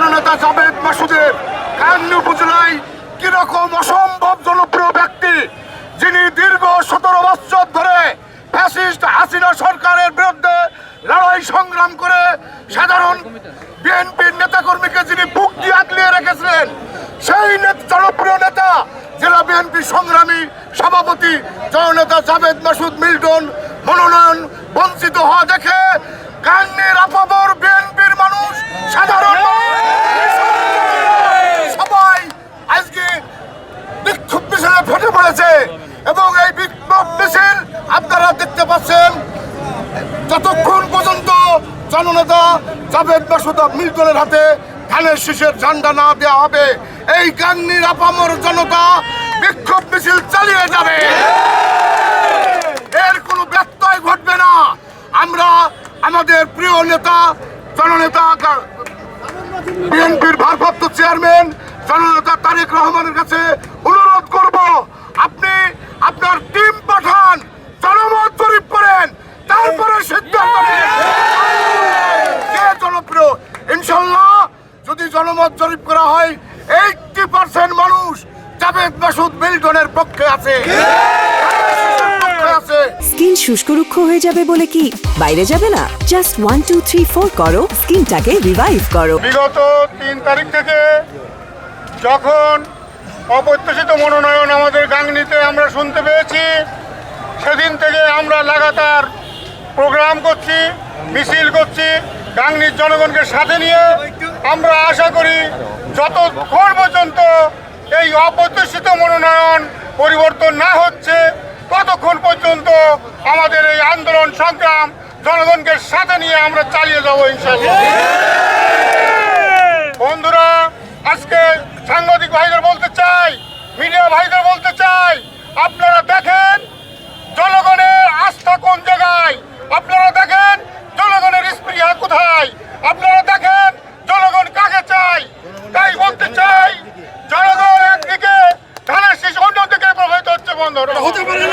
জননেতা জাবেদ মাসুদের খান্নি উপজেলায় কীরকম অসম্ভব জনপ্রিয় ব্যক্তি, যিনি দীর্ঘ সতেরো বছর ধরে ফ্যাসিস্ট হাসিনা সরকারের বিরুদ্ধে লড়াই সংগ্রাম করে সাধারণ বিএনপির নেতাকর্মীকে যিনি বুক দিয়ে আগলিয়ে রেখেছিলেন, সেই জনপ্রিয় নেতা জেলা বিএনপি সংগ্রামী সভাপতি জননেতা জাবেদ মাসুদ মিল্টন মনোনয়ন বঞ্চিত হওয়া দেখে কান্নের পড়েছে এবং এই বিক্ষোভ মিছিল আপনারা দেখতে পাচ্ছেন, যতক্ষণ পর্যন্ত জননেতা জাভেদ মাসুদ মিল্টনের হাতে ধানের শীষের ঝান্ডা না দেওয়া হবে, এই গাঙ্গির আপামর জনতা বিক্ষোভ মিছিল চালিয়ে যাবে। এর কোনো ব্যত্যয় ঘটবে না। আমরা আমাদের প্রিয় নেতা, জননেতা বিএনপির ভারপ্রাপ্ত চেয়ারম্যান, জননেতা তারেক রহমানের কাছে অনুরোধ জরিপ করা হয় এইটটি পার্সেন্ট মানুষ জাভেদ মাসুদ মিল্টনের পক্ষে আছে। পক্ষে আছে। স্কিন শুষ্ক রুক্ষ হয়ে যাবে বলে কি? বাইরে যাবে না? Just one two three four করো। স্কিনটাকে রিভাইভ করো। বিগত তিন তারিখ থেকে যখন অপ্রত্যাশিত মনোনয়ন আমাদের গাংনিতে আমরা শুনতে পেয়েছি সেদিন থেকে আমরা লাগাতার প্রোগ্রাম করছি মিছিল করছি গাংনির জনগণকে সাথে নিয়ে আমরা আশা করি যতক্ষণ পর্যন্ত এই অপ্রত্যাশিত মনোনয়ন পরিবর্তন না হচ্ছে, ততক্ষণ পর্যন্ত আমাদের এই আন্দোলন সংগ্রাম জনগণকে সাথে নিয়ে আমরা চালিয়ে যাব ইনশাল্লাহ বন্ধুরা, আজকে সাংবাদিক ভাইদের বলতে চাই, মিডিয়া ভাইদের বলতে চাই, আপনারা দেখেন জনগণের আস্থা কোন জায়গায় আপনারা দেখেন জনগণের স্পৃহা কোথায় আপনারা দেখেন জনগণ কাকে চাই তাই বলতে চাই জনগণ একদিকে ধানের শীষ অন্যদিকে বন্ধুরা হতে পারে